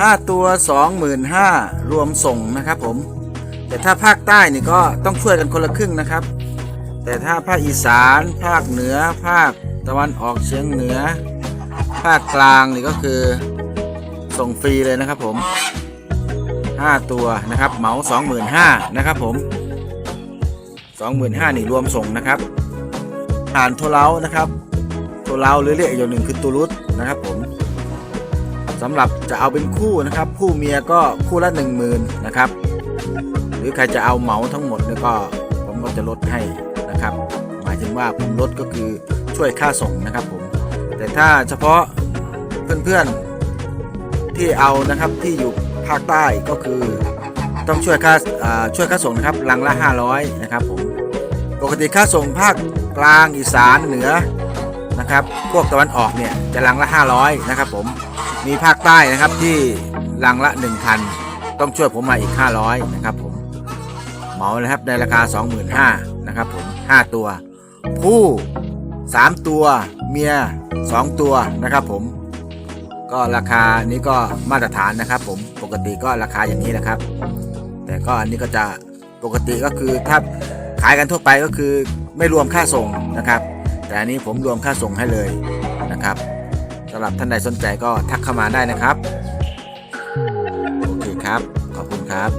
5 ตัว 25,000รวมส่งนะครับผม แต่ถ้าภาคใต้นี่ก็ต้องช่วยกันคนละครึ่งนะครับ แต่ถ้าภาคอีสาน ภาคเหนือ ภาคตะวันออกเฉียงเหนือ ภาคกลางนี่ก็คือส่งฟรีเลยนะครับผม 5 ตัวนะครับเหมา 25,000นะครับผม 25,000นี่รวมส่งนะครับ ผ่านโทรเล้านะครับ โทรเล้าหรือเรียกอีกอย่างหนึ่งคือตูรุตนะครับผมำหรับจะเอาเป็นคู่นะครับ คู่เมียก็คู่ละ 10,000นะครับ หรือใครจะเอาเหมาทั้งหมดเนี่ยก็ผมก็จะลดให้นะครับ หมายถึงว่าผมลดก็คือช่วยค่าส่งนะครับผม แต่ถ้าเฉพาะเพื่อนๆที่เอานะครับที่อยู่ภาคใต้ก็คือต้องช่วยค่าอ่าช่วยค่าส่งนะครับลังละ 500 นะครับผม ปกติค่าส่งภาคกลางอีสานเหนือ นะครับ พวกตะวันออกเนี่ยจะลังละ 500 นะครับผม มีภาคใต้นะครับที่ลังละ 1,000 ต้องช่วยผมมาอีก 500 นะครับผม เหมานะครับในราคา 25,000นะครับผม 5 ตัว ผู้ 3 ตัว เมีย 2 ตัวนะครับผม ก็ราคานี้ก็มาตรฐานนะครับผม ปกติก็ราคาอย่างนี้นะครับ แต่ก็อันนี้ก็จะปกติก็คือถ้าขายกันทั่วไปก็คือไม่รวมค่าส่งนะครับ แต่อันนี้ผมรวมค่าส่งให้เลยนะครับสำหรับท่านใดสนใจก็ทักเข้ามาได้นะครับ โอเคครับ ขอบคุณครับ